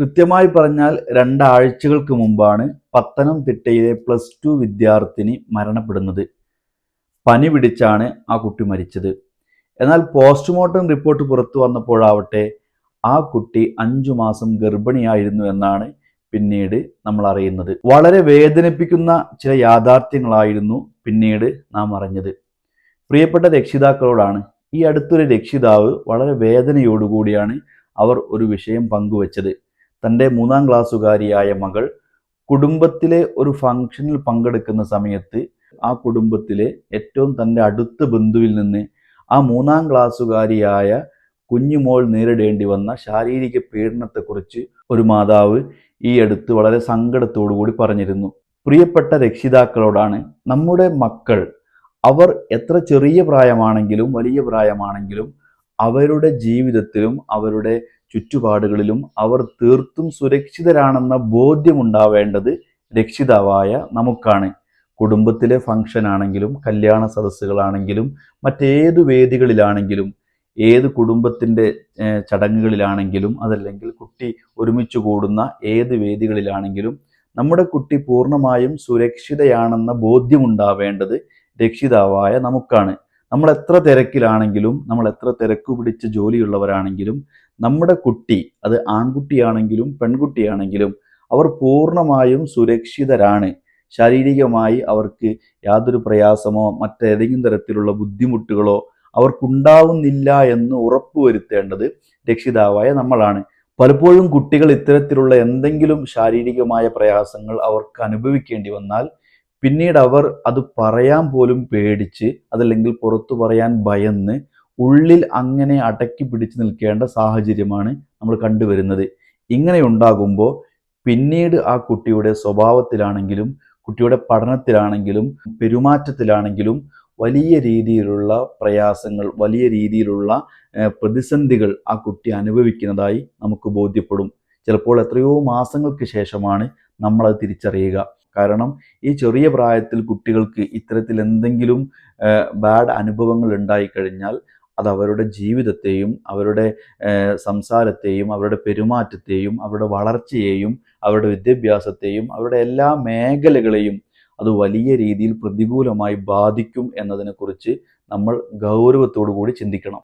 കൃത്യമായി പറഞ്ഞാൽ രണ്ടാഴ്ചകൾക്ക് മുമ്പാണ് പത്തനംതിട്ടയിലെ പ്ലസ് ടു വിദ്യാർത്ഥിനി മരണപ്പെടുന്നത്. പനി പിടിച്ചാണ് ആ കുട്ടി മരിച്ചത്. എന്നാൽ പോസ്റ്റ്മോർട്ടം റിപ്പോർട്ട് പുറത്തു വന്നപ്പോഴാവട്ടെ ആ കുട്ടി അഞ്ചു മാസം ഗർഭിണിയായിരുന്നു എന്നാണ് പിന്നീട് നമ്മൾ അറിയുന്നത്. വളരെ വേദനിപ്പിക്കുന്ന ചില യാഥാർത്ഥ്യങ്ങളായിരുന്നു പിന്നീട് നാം അറിഞ്ഞത്. പ്രിയപ്പെട്ട രക്ഷിതാക്കളോടാണ് ഈ അടുത്തൊരു രക്ഷിതാവ് വളരെ വേദനയോടുകൂടിയാണ് അവർ ഒരു വിഷയം പങ്കുവച്ചത്. തന്റെ മൂന്നാം ക്ലാസ്സുകാരിയായ മകൾ കുടുംബത്തിലെ ഒരു ഫംഗ്ഷനിൽ പങ്കെടുക്കുന്ന സമയത്ത് ആ കുടുംബത്തിലെ ഏറ്റവും തന്റെ അടുത്ത ബന്ധുവിൽ നിന്ന് ആ മൂന്നാം ക്ലാസ്സുകാരിയായ കുഞ്ഞുമോൾ നേരിടേണ്ടി വന്ന ശാരീരിക പീഡനത്തെക്കുറിച്ച് ഒരു മാതാവ് ഈ അടുത്ത് വളരെ സങ്കടത്തോടു കൂടി പറഞ്ഞിരുന്നു. പ്രിയപ്പെട്ട രക്ഷിതാക്കളോടാണ് നമ്മുടെ മക്കൾ അവർ എത്ര ചെറിയ പ്രായമാണെങ്കിലും വലിയ പ്രായമാണെങ്കിലും അവരുടെ ജീവിതത്തിലും അവരുടെ ചുറ്റുപാടുകളിലും അവർ തീർത്തും സുരക്ഷിതരാണെന്ന ബോധ്യമുണ്ടാവേണ്ടത് രക്ഷിതാവായ നമുക്കാണ്. കുടുംബത്തിലെ ഫംഗ്ഷൻ ആണെങ്കിലും കല്യാണ സദസ്സുകളാണെങ്കിലും മറ്റേതു വേദികളിലാണെങ്കിലും ഏത് കുടുംബത്തിന്റെ ചടങ്ങുകളിലാണെങ്കിലും അതല്ലെങ്കിൽ കുട്ടി ഒരുമിച്ച് കൂടുന്ന ഏത് വേദികളിലാണെങ്കിലും നമ്മുടെ കുട്ടി പൂർണമായും സുരക്ഷിതയാണെന്ന ബോധ്യമുണ്ടാവേണ്ടത് രക്ഷിതാവായ നമുക്കാണ്. നമ്മൾ എത്ര തിരക്കിലാണെങ്കിലും നമ്മൾ എത്ര തിരക്കു പിടിച്ച ജോലിയുള്ളവരാണെങ്കിലും നമ്മുടെ കുട്ടി അത് ആൺകുട്ടിയാണെങ്കിലും പെൺകുട്ടിയാണെങ്കിലും അവർ പൂർണമായും സുരക്ഷിതരാണ്. ശാരീരികമായി അവർക്ക് യാതൊരു പ്രയാസമോ മറ്റേതെങ്കിലും തരത്തിലുള്ള ബുദ്ധിമുട്ടുകളോ അവർക്കുണ്ടാവുന്നില്ല എന്ന് ഉറപ്പുവരുത്തേണ്ടത് രക്ഷിതാവായ നമ്മളാണ്. പലപ്പോഴും കുട്ടികൾ ഇത്തരത്തിലുള്ള എന്തെങ്കിലും ശാരീരികമായ പ്രയാസങ്ങൾ അവർക്ക് അനുഭവിക്കേണ്ടി വന്നാൽ പിന്നീട് അവർ അത് പറയാൻ പോലും പേടിച്ച് അതല്ലെങ്കിൽ പുറത്തു പറയാൻ ഭയന്ന് ഉള്ളിൽ അങ്ങനെ അടക്കി പിടിച്ചു നിൽക്കേണ്ട സാഹചര്യമാണ് നമ്മൾ കണ്ടുവരുന്നത്. ഇങ്ങനെ ഉണ്ടാകുമ്പോൾ പിന്നീട് ആ കുട്ടിയുടെ സ്വഭാവത്തിലാണെങ്കിലും കുട്ടിയുടെ പഠനത്തിലാണെങ്കിലും പെരുമാറ്റത്തിലാണെങ്കിലും വലിയ രീതിയിലുള്ള പ്രയാസങ്ങൾ വലിയ രീതിയിലുള്ള പ്രതിസന്ധികൾ ആ കുട്ടി അനുഭവിക്കുന്നതായി നമുക്ക് ബോധ്യപ്പെടും. ചിലപ്പോൾ എത്രയോ മാസങ്ങൾക്ക് ശേഷമാണ് നമ്മളത് തിരിച്ചറിയുക. കാരണം ഈ ചെറിയ പ്രായത്തിൽ കുട്ടികൾക്ക് ഇത്തരത്തിൽ എന്തെങ്കിലും ബാഡ് അനുഭവങ്ങൾ ഉണ്ടായിക്കഴിഞ്ഞാൽ അത് അവരുടെ ജീവിതത്തെയും അവരുടെ സംസാരത്തെയും അവരുടെ പെരുമാറ്റത്തെയും അവരുടെ വളർച്ചയെയും അവരുടെ വിദ്യാഭ്യാസത്തെയും അവരുടെ എല്ലാ മേഖലകളെയും അത് വലിയ രീതിയിൽ പ്രതികൂലമായി ബാധിക്കും എന്നതിനെക്കുറിച്ച് നമ്മൾ ഗൗരവത്തോടു കൂടി ചിന്തിക്കണം.